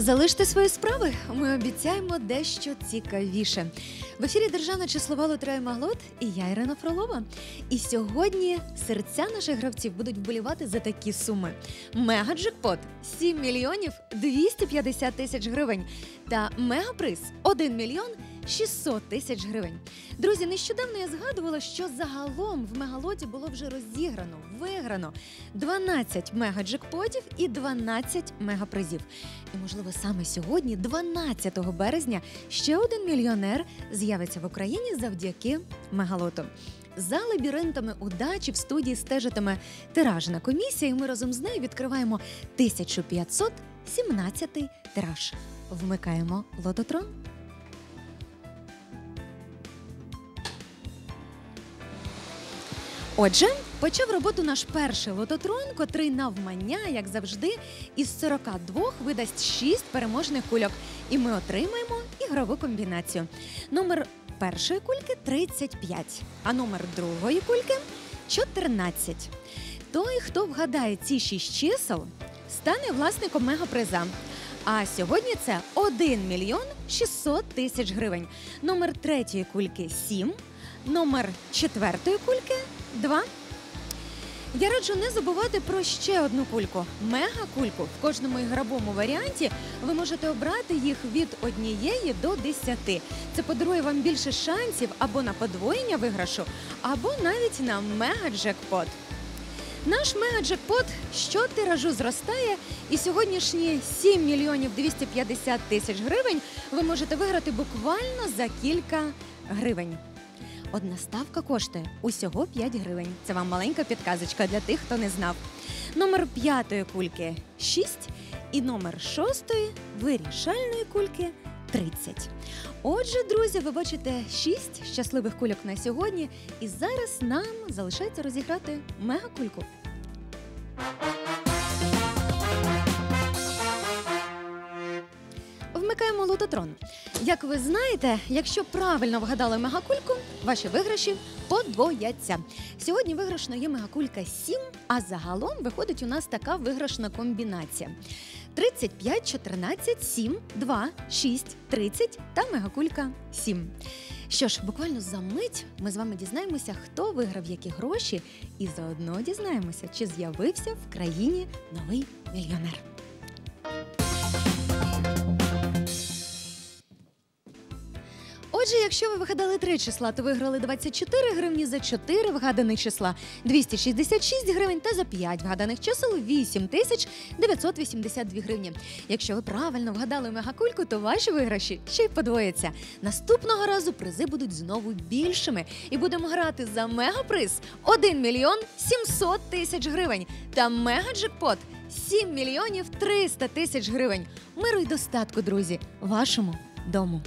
Залиште свої справи. Ми обіцяємо дещо цікавіше. В ефірі Державна числова лотерея Маглот і я Ірина Фролова. І сьогодні серця наших гравців будуть вболівати за такі суми: мегаджекпот 7 мільйонів 250 тисяч гривень та мегаприз 1 мільйон 600 тисяч гривень. Друзі, нещодавно я згадувала, що загалом в мегалоті було вже розіграно, виграно 12 мегаджекпотів і 12 мегапризів. І, можливо, саме сьогодні, 12 березня, ще один мільйонер з'явиться в Україні завдяки мегалоту. За лабіринтами удачі в студії стежитиме тиражна комісія, і ми разом з нею відкриваємо 1517 тираж. Вмикаємо лототрон. Отже, почав роботу наш перший лототрон, котрий навмання, як завжди, із 42 видасть 6 переможних кульок. І ми отримаємо ігрову комбінацію. Номер першої кульки 35, а номер другої кульки 14. Той, хто вгадає ці 6 чисел, стане власником мегаприза. А сьогодні це 1 мільйон 600 тисяч гривень. Номер третьої кульки 7, номер четвертої кульки 2. Я раджу не забувати про ще одну кульку мега-кульку. В кожному ігровому варіанті ви можете обрати їх від однієї до десяти. Це подарує вам більше шансів або на подвоєння виграшу, або навіть на мега-джекпот. Наш мега-джекпот щотиражу зростає, і сьогоднішні 7 мільйонів 250 тисяч гривень ви можете виграти буквально за кілька гривень. Одна ставка коштує усього 5 гривень. Це вам маленька підказочка для тих, хто не знав. Номер п'ятої кульки 6 і номер шостої вирішальної кульки 30. Отже, друзі, ви бачите 6 щасливих кульок на сьогодні, і зараз нам залишається розіграти мегакульку. Вмикаємо лототрон. Як ви знаєте, якщо правильно вгадали мегакульку, ваші виграші подвояться. Сьогодні виграшно є мегакулька 7, а загалом виходить у нас така виграшна комбінація: 35, 14, 7, 2, 6, 30 та мегакулька 7. Що ж, буквально за мить ми з вами дізнаємося, хто виграв які гроші, і заодно дізнаємося, чи з'явився в країні новий мільйонер. Отже, якщо ви вигадали три числа, то виграли 24 гривні за 4 вгаданих числа, 266 гривень та за 5 вгаданих чисел 8 тисяч 982 гривні. Якщо ви правильно вгадали мегакульку, то ваші виграші ще й подвояться. Наступного разу призи будуть знову більшими, і будемо грати за мегаприз 1 мільйон 700 тисяч гривень та мегаджекпот 7 мільйонів 300 тисяч гривень. Миру й достатку, друзі, вашому дому.